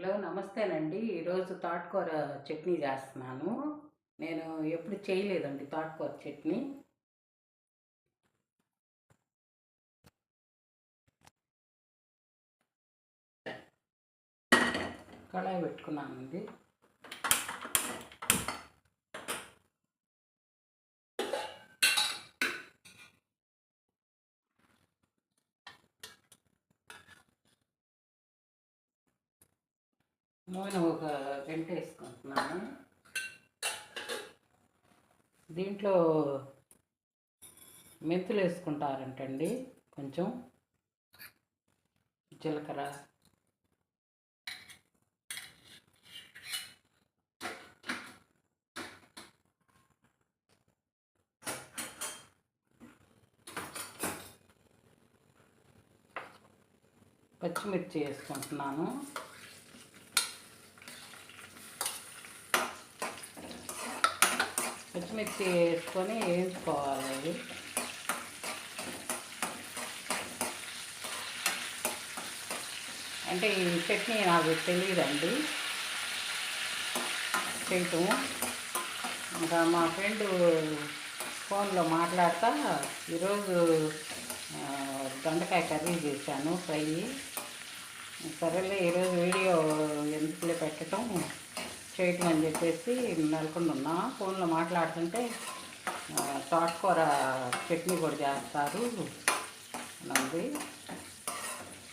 Hello నమస్తేనండి. ఈరోజు తాట్కూర చట్నీ చేస్తున్నాను. నేను ఎప్పుడు చేయలేదండి తాట్కూర చట్నీ. కళాయి పెట్టుకున్నానండి. నూనె ఒక గంట వేసుకుంటున్నాను. దీంట్లో మెంతులు వేసుకుంటారంటండి కొంచెం. జీలకర్ర. పచ్చిమిర్చి వేసుకుంటున్నాను. పచ్చిమిర్చి వేసుకొని వేయించుకోవాలి. అంటే ఈ చట్నీ నాకు తెలియదండి చేయటం ఇంకా మా ఫ్రెండ్ ఫోన్లో మాట్లాడతా. ఈరోజు దొండకాయ కర్రీ చేశాను ఫ్రై. సరేలే ఈరోజు వీడియో ఎందుకులే పెట్టడం చేయటం అని చెప్పేసి నెలకొని ఉన్నా ఫోన్లో మాట్లాడుతుంటే తోటకూర చట్నీ కూడా చేస్తారు అని ఉంది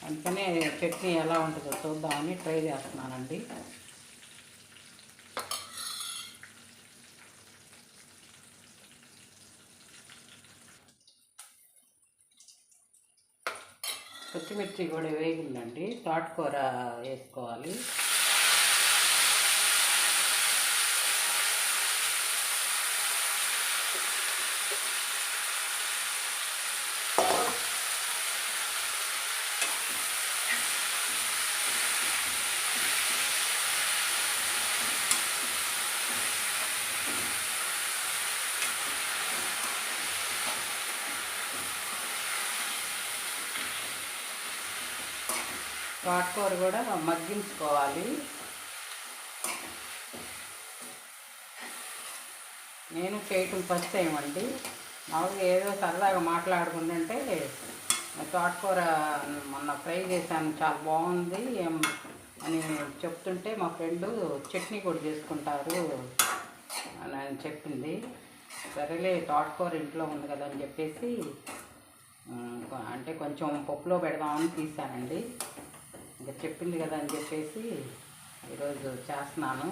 అందుకనే చట్నీ ఎలా ఉంటుందో చూద్దామని ట్రై చేస్తున్నానండి. పచ్చిమిర్చి కూడా వేగిందండి. తోటకూర వేసుకోవాలి. తోటకూర కూడా మగ్గించుకోవాలి. నేను చేయటం ఫస్ట్ టైం అండి. మామూలుగా ఏదో సరదాగా మాట్లాడుకుంటుంటే తోటకూర మొన్న ఫ్రై చేశాను చాలా బాగుంది ఏం అని చెప్తుంటే మా ఫ్రెండు చట్నీ కూడా చేసుకుంటారు అని చెప్పింది. సరేలే తోటకూర ఇంట్లో ఉంది కదా అని చెప్పేసి అంటే కొంచెం పప్పులో పెడదామని తీసానండి. ఇంకా చెప్పింది కదా అని చెప్పేసి ఈరోజు చేస్తున్నాను.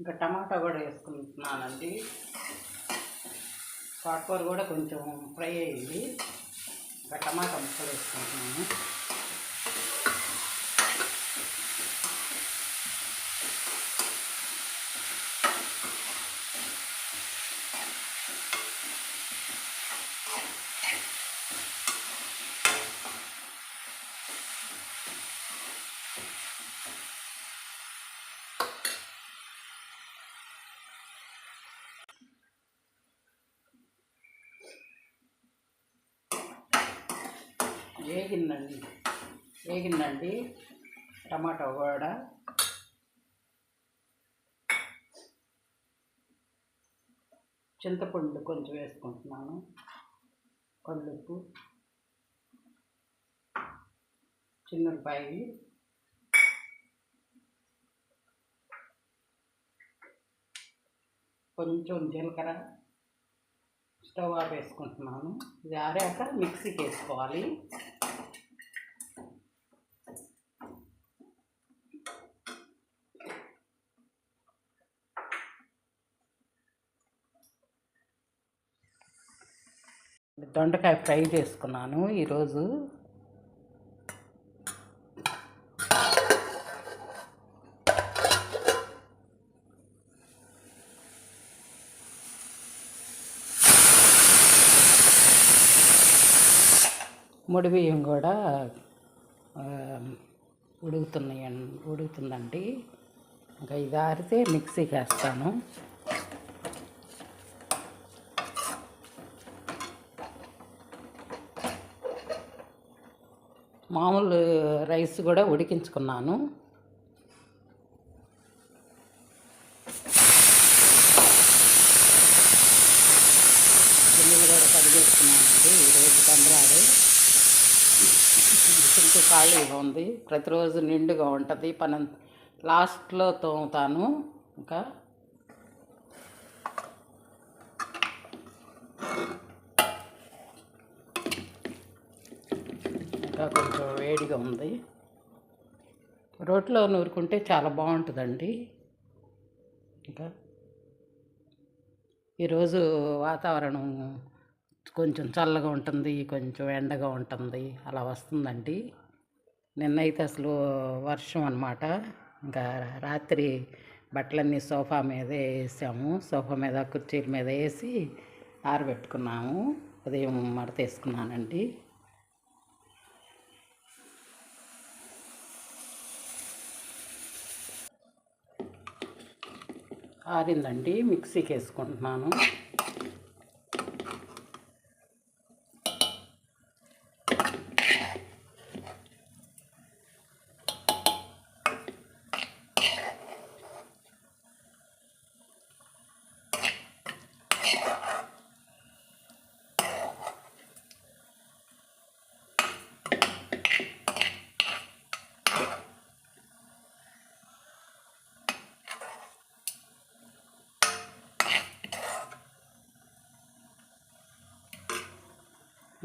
ఇంకా టమాటా కూడా వేసుకుంటున్నానండి. పాట్కూర కూడా కొంచెం ఫ్రై అయింది. ఇంకా టమాటా ముక్కలు వేసుకుంటున్నాను. వేగిందండి వేగిందండి టమాటా కూడా చింతపండు కొంచెం వేసుకుంటున్నాను. కళ్ళుప్పు చిన్నపాయలు. కొంచెం జీలకర్ర. స్టవ్ ఆఫ్ వేసుకుంటున్నాను ఇది ఆరాక మిక్సీకి వేసుకోవాలి. దొండకాయ ఫ్రై చేసుకున్నాను ఈరోజు. ముడి బియ్యం కూడా ఉడుకుతున్నాయి ఉడుకుతుందండి. ఇంకా ఇది ఆరితే మిక్సీకి వేస్తాను. మామూలు రైస్ కూడా ఉడికించుకున్నాను. గిన్నెలు కూడా కడిగేసుకున్నానండి ఈరోజు పంద్రాడు సింకు ఖాళీగా ఉంది. ప్రతిరోజు నిండుగా ఉంటుంది. పని లాస్ట్లో తోముతాను. ఇంకా ఇంకా కొంచెం వేడిగా ఉంది. రోట్లో నూరుకుంటే చాలా బాగుంటుందండి. ఇంకా ఈరోజు వాతావరణం కొంచెం చల్లగా ఉంటుంది కొంచెం ఎండగా ఉంటుంది అలా వస్తుందండి. నిన్నైతే అసలు వర్షం అనమాట ఇంకా రాత్రి బట్టలన్నీ సోఫా మీద వేసాము. సోఫా మీద కుర్చీల మీద వేసి ఆరబెట్టుకున్నాము. ఉదయం మడత వేసుకున్నానండి. ఆరిందండి మిక్సీకి వేసుకుంటున్నాను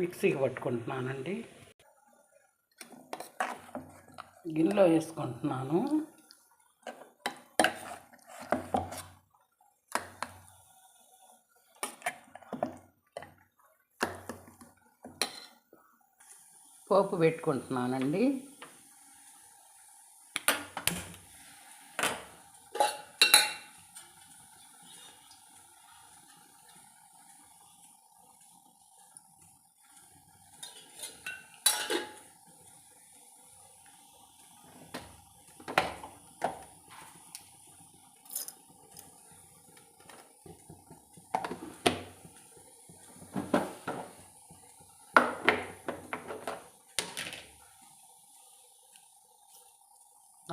మిక్సీకి పట్టుకుంటున్నానండి. గిన్నెలో వేసుకుంటున్నాను. పోపు పెట్టుకుంటున్నానండి.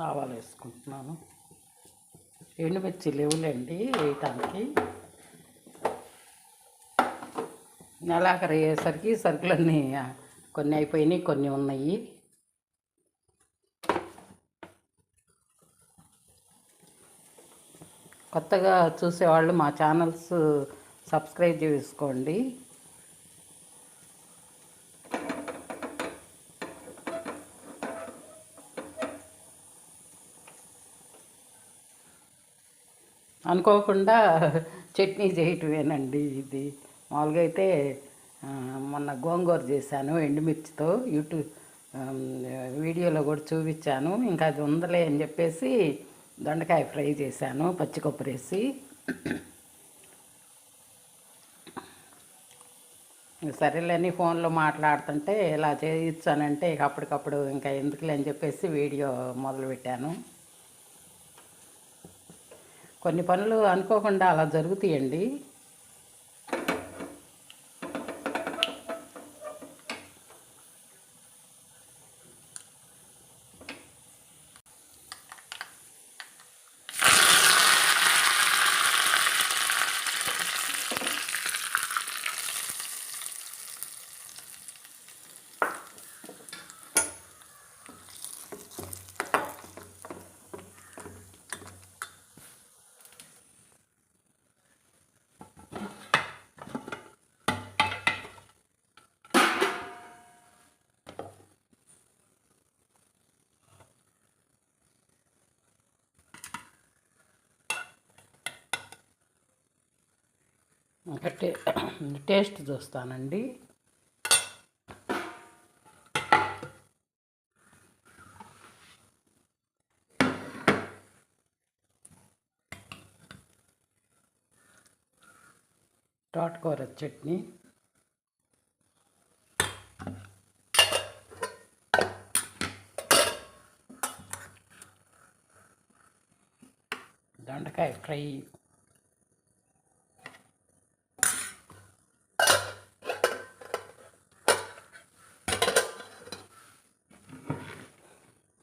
ఆవాలు వేసుకుంటున్నాను. ఎండుమిర్చి లేవులేండి వేయటానికి. నెలాఖరు అయ్యేసరికి సరుకులన్నీ కొన్ని అయిపోయినాయి కొన్ని ఉన్నాయి. కొత్తగా చూసేవాళ్ళు మా ఛానల్స్ సబ్స్క్రైబ్ చేసుకోండి. అనుకోకుండా చట్నీ చేయటమేనండి ఇది. మామూలుగా అయితే మొన్న గోంగూర చేశాను ఎండుమిర్చితో. యూట్యూబ్ వీడియోలో కూడా చూపించాను. ఇంకా అది ఉందలే అని చెప్పేసి దొండకాయ ఫ్రై చేశాను పచ్చి కొబ్బరి వేసి. సరేలేని ఫోన్లో మాట్లాడుతుంటే ఇలా చేయించానంటే ఇక అప్పటికప్పుడు ఇంకా ఎందుకులే అని చెప్పేసి వీడియో మొదలుపెట్టాను. కొన్ని పనులు అనుకోకుండా అలా జరుగుతాయండి. టే టేస్ట్ చూస్తానండి. తోటకూర చట్నీ. దొండకాయ ఫ్రై.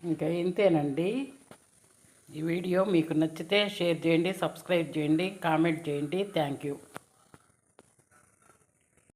ఇంకా ఇంతేనండి. ఈ వీడియో మీకు నచ్చితే షేర్ చేయండి సబ్స్క్రైబ్ చేయండి కామెంట్ చేయండి. Thank you.